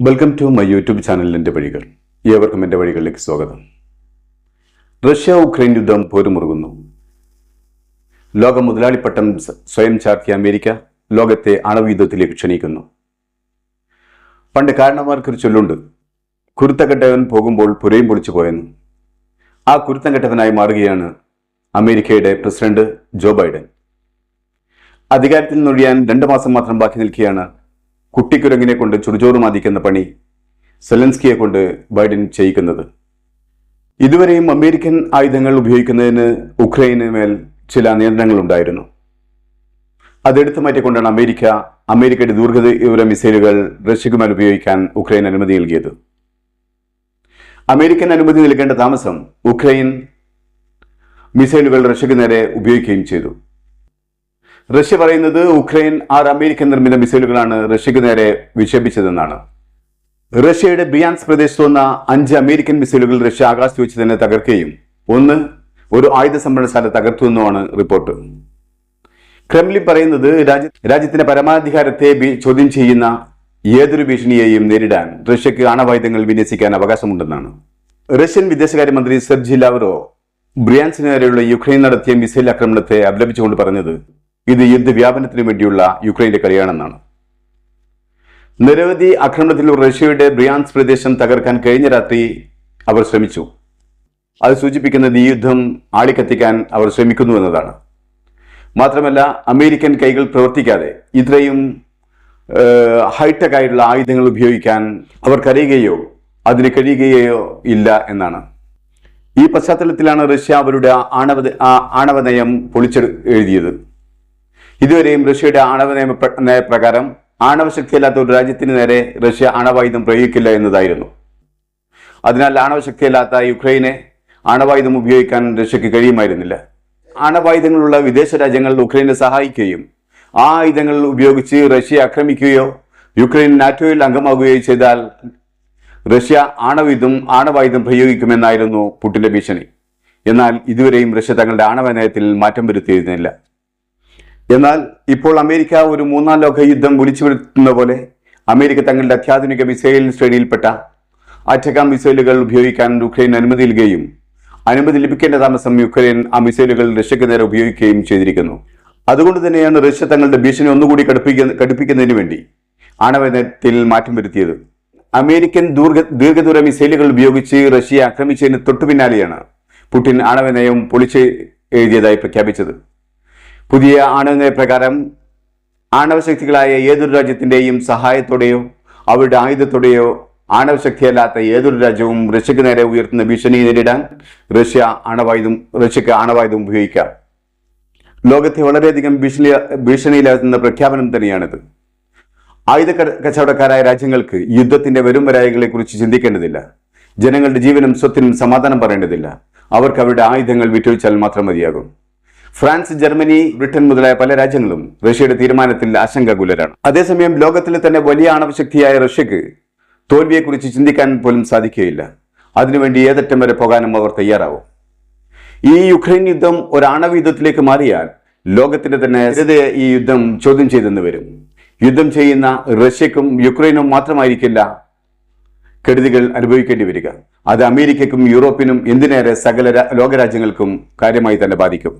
Welcome to my YouTube ചാനലിന്റെ വഴികൾ. ഏവർക്കും എന്റെ വഴികളിലേക്ക് സ്വാഗതം. റഷ്യ ഉക്രൈൻ യുദ്ധം പോരുമുറുകുന്നു. ലോക മുതലാളിപ്പട്ടം സ്വയം ചാർത്തിയ അമേരിക്ക ലോകത്തെ അണവ് യുദ്ധത്തിലേക്ക് ക്ഷണിക്കുന്നു. പണ്ട് കാരണന്മാർക്കൊരു ചൊല്ലുണ്ട്. കുരുത്തക്കെട്ടവൻ പോകുമ്പോൾ പുരയും പൊളിച്ചു പോയെന്ന്. ആ കുരുത്തം കെട്ടവനായി മാറുകയാണ് അമേരിക്കയുടെ പ്രസിഡന്റ് ജോ ബൈഡൻ. അധികാരത്തിൽ നിന്നൊഴിയാൻ രണ്ട് മാസം മാത്രം ബാക്കി നിൽക്കുകയാണ് കുട്ടിക്കുരങ്ങിനെ കൊണ്ട് ചുടുചോറ് മാതിക്കുന്ന പണി സെലൻസ്കിയെ കൊണ്ട് ബൈഡൻ ചെയ്യിക്കുന്നത്. ഇതുവരെയും അമേരിക്കൻ ആയുധങ്ങൾ ഉപയോഗിക്കുന്നതിന് ഉക്രൈന് മേൽ ചില നിയന്ത്രണങ്ങളുണ്ടായിരുന്നു. അതെടുത്തു മാറ്റിക്കൊണ്ടാണ് അമേരിക്ക അമേരിക്കയുടെ ദീർഘദൂര മിസൈലുകൾ റഷ്യക്കുമേൽ ഉപയോഗിക്കാൻ ഉക്രൈൻ അനുമതി നൽകിയത്. അമേരിക്കൻ അനുമതി നൽകേണ്ട താമസം ഉക്രൈൻ മിസൈലുകൾ റഷ്യക്ക് നേരെ ഉപയോഗിക്കുകയും ചെയ്തു. റഷ്യ പറയുന്നത് ഉക്രൈൻ ആറ് അമേരിക്കൻ നിർമ്മിത മിസൈലുകളാണ് റഷ്യക്ക് നേരെ വിക്ഷേപിച്ചതെന്നാണ്. റഷ്യയുടെ ബിയാൻസ് പ്രദേശത്ത് വന്ന അഞ്ച് അമേരിക്കൻ മിസൈലുകൾ റഷ്യ ആകാശത്ത് വെച്ച് തന്നെ തകർക്കുകയും ഒന്ന് ഒരു ആയുധ സംഭരണശാല തകർത്തുവെന്നുമാണ് റിപ്പോർട്ട്. ക്രെംലിൻ പറയുന്നത് രാജ്യ രാജ്യത്തിന്റെ പരമാധികാരത്തെ ചോദ്യം ചെയ്യുന്ന ഏതൊരു ഭീഷണിയെയും നേരിടാൻ റഷ്യക്ക് ആണവായുധങ്ങൾ വിന്യസിക്കാൻ അവകാശമുണ്ടെന്നാണ്. റഷ്യൻ വിദേശകാര്യമന്ത്രി സെർജി ലാവറോ ബ്രിയാൻസിന് നേരെയുള്ള യുക്രൈൻ നടത്തിയ മിസൈൽ ആക്രമണത്തെ അപലപിച്ചുകൊണ്ട് പറഞ്ഞത് ഇത് യുദ്ധവ്യാപനത്തിന് വേണ്ടിയുള്ള യുക്രൈന്റെ കളിയാണെന്നാണ്. നിരവധി ആക്രമണത്തിൽ റഷ്യയുടെ ബ്രിയാൻസ് പ്രദേശം തകർക്കാൻ കഴിഞ്ഞ രാത്രി അവർ ശ്രമിച്ചു. അത് സൂചിപ്പിക്കുന്നത് ഈ യുദ്ധം ആളിക്കത്തിക്കാൻ അവർ ശ്രമിക്കുന്നു എന്നതാണ്. മാത്രമല്ല അമേരിക്കൻ കൈകൾ പ്രവർത്തിക്കാതെ ഇത്രയും ഹൈടെക് ആയിട്ടുള്ള ആയുധങ്ങൾ ഉപയോഗിക്കാൻ അവർക്കറിയുകയോ അതിന് കഴിയുകയോ ഇല്ല എന്നാണ്. ഈ പശ്ചാത്തലത്തിലാണ് റഷ്യ അവരുടെ ആണവ ആണവ നയം പൊളിച്ചെടു എഴുതിയത്. ഇതുവരെയും റഷ്യയുടെ ആണവ നിയമപ്രകാരം ആണവ ശക്തിയല്ലാത്ത ഒരു രാജ്യത്തിന് നേരെ റഷ്യ ആണവായുധം പ്രയോഗിക്കില്ല എന്നതായിരുന്നു. അതിനാൽ ആണവ ശക്തിയല്ലാത്ത യുക്രൈനെ ആണവായുധം ഉപയോഗിക്കാൻ റഷ്യക്ക് കഴിയുമായിരുന്നില്ല. ആണവായുധങ്ങളുള്ള വിദേശ രാജ്യങ്ങൾ ഉക്രൈനെ സഹായിക്കുകയും ആ ആയുധങ്ങൾ ഉപയോഗിച്ച് റഷ്യ ആക്രമിക്കുകയോ യുക്രൈൻ നാറ്റോയിൽ അംഗമാകുകയോ ചെയ്താൽ റഷ്യ ആണവയുധം ആണവായുധം പ്രയോഗിക്കുമെന്നായിരുന്നു പുട്ടിന്റെ ഭീഷണി. എന്നാൽ ഇതുവരെയും റഷ്യ തങ്ങളുടെ ആണവ നയത്തിൽ മാറ്റം വരുത്തിയിരുന്നില്ല. എന്നാൽ ഇപ്പോൾ അമേരിക്ക ഒരു മൂന്നാം ലോക യുദ്ധം വിളിച്ചു വരുത്തുന്ന പോലെ അമേരിക്ക തങ്ങളുടെ അത്യാധുനിക മിസൈൽ ശ്രേണിയിൽപ്പെട്ട അറ്റകാം മിസൈലുകൾ ഉപയോഗിക്കാൻ യുക്രൈൻ അനുമതി നൽകുകയും അനുമതി ലഭിക്കേണ്ട താമസം യുക്രൈൻ ആ മിസൈലുകൾ റഷ്യക്ക് നേരെ ഉപയോഗിക്കുകയും ചെയ്തിരിക്കുന്നു. അതുകൊണ്ട് തന്നെയാണ് റഷ്യ തങ്ങളുടെ ഭീഷണി ഒന്നുകൂടി കടുപ്പിക്കുന്ന കടുപ്പിക്കുന്നതിന് വേണ്ടി ആണവനത്തിൽ മാറ്റം വരുത്തിയത്. അമേരിക്കൻ ദീർഘ ദീർഘദൂര മിസൈലുകൾ ഉപയോഗിച്ച് റഷ്യയെ ആക്രമിച്ചതിന് തൊട്ടു പിന്നാലെയാണ് പുടിൻ ആണവനയം പൊളിച്ച് എഴുതിയതായി പ്രഖ്യാപിച്ചത്. പുതിയ ആണവ പ്രകാരം ആണവശക്തികളായ ഏതൊരു രാജ്യത്തിന്റെയും സഹായത്തോടെയോ അവരുടെ ആയുധത്തോടെയോ ആണവശക്തിയല്ലാത്ത ഏതൊരു രാജ്യവും റഷ്യക്ക് നേരെ ഉയർത്തുന്ന ഭീഷണി നേരിടാൻ റഷ്യ ആണവായുധം റഷ്യക്ക് ആണവായുധം ഉപയോഗിക്കാം. ലോകത്തെ വളരെയധികം ഭീഷണി ഭീഷണിയിലാകുന്ന പ്രഖ്യാപനം തന്നെയാണിത്. ആയുധ കച്ചവടക്കാരായ രാജ്യങ്ങൾക്ക് യുദ്ധത്തിന്റെ വരും വരായകളെക്കുറിച്ച് ചിന്തിക്കേണ്ടതില്ല. ജനങ്ങളുടെ ജീവനും സ്വത്തിനും സമാധാനം പറയേണ്ടതില്ല. അവർക്ക് അവരുടെ ആയുധങ്ങൾ വിറ്റൊഴിച്ചാൽ മാത്രം മതിയാകും. ഫ്രാൻസ് ജർമ്മനി ബ്രിട്ടൻ മുതലായ പല രാജ്യങ്ങളും റഷ്യയുടെ തീരുമാനത്തിൽ ആശങ്കാകുലരാണ്. അതേസമയം ലോകത്തിലെ തന്നെ വലിയ ആണവശക്തിയായ റഷ്യക്ക് തോൽവിയെക്കുറിച്ച് ചിന്തിക്കാൻ പോലും സാധിക്കുകയില്ല. അതിനുവേണ്ടി ഏതറ്റം വരെ പോകാനും അവർ തയ്യാറാവും. ഈ യുക്രൈൻ യുദ്ധം ഒരു ആണവ യുദ്ധത്തിലേക്ക് മാറിയാൽ ലോകത്തിന്റെ തന്നെ സ്ഥിരതയെ ഈ യുദ്ധം ചോദ്യം ചെയ്തെന്ന് വരും. യുദ്ധം ചെയ്യുന്ന റഷ്യക്കും യുക്രൈനും മാത്രമായിരിക്കില്ല കെടുതികൾ അനുഭവിക്കേണ്ടി വരിക. അത് അമേരിക്കയ്ക്കും യൂറോപ്പിനും എന്തിനേറെ സകല ലോകരാജ്യങ്ങൾക്കും കാര്യമായി തന്നെ ബാധിക്കും.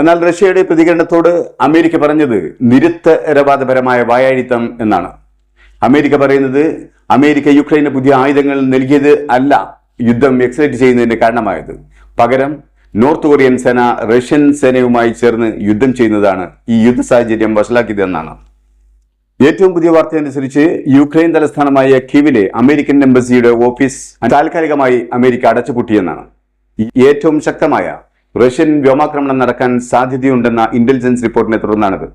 എന്നാൽ റഷ്യയുടെ പ്രതികരണത്തോട് അമേരിക്ക പറഞ്ഞത് നിരുത്തരവാദപരമായ വായാഴിത്തം എന്നാണ്. അമേരിക്ക പറയുന്നത് അമേരിക്ക യുക്രൈന് പുതിയ ആയുധങ്ങൾ നൽകിയത് അല്ല യുദ്ധം എക്സൈറ്റ് ചെയ്യുന്നതിന് കാരണമായത്. പകരം നോർത്ത് കൊറിയൻ സേന റഷ്യൻ സേനയുമായി ചേർന്ന് യുദ്ധം ചെയ്യുന്നതാണ് ഈ യുദ്ധ സാഹചര്യം വഷളാക്കിയതെന്നാണ് ഏറ്റവും പുതിയ വാർത്ത അനുസരിച്ച് യുക്രൈൻ തലസ്ഥാനമായ കീവിലെ അമേരിക്കൻ എംബസിയുടെ ഓഫീസ് താൽക്കാലികമായി അമേരിക്ക അടച്ചുപൂട്ടിയെന്നാണ്. ഏറ്റവും ശക്തമായ റഷ്യൻ വ്യോമാക്രമണം നടക്കാൻ സാധ്യതയുണ്ടെന്ന ഇന്റലിജൻസ് റിപ്പോർട്ടിനെ തുടർന്നാണിത്.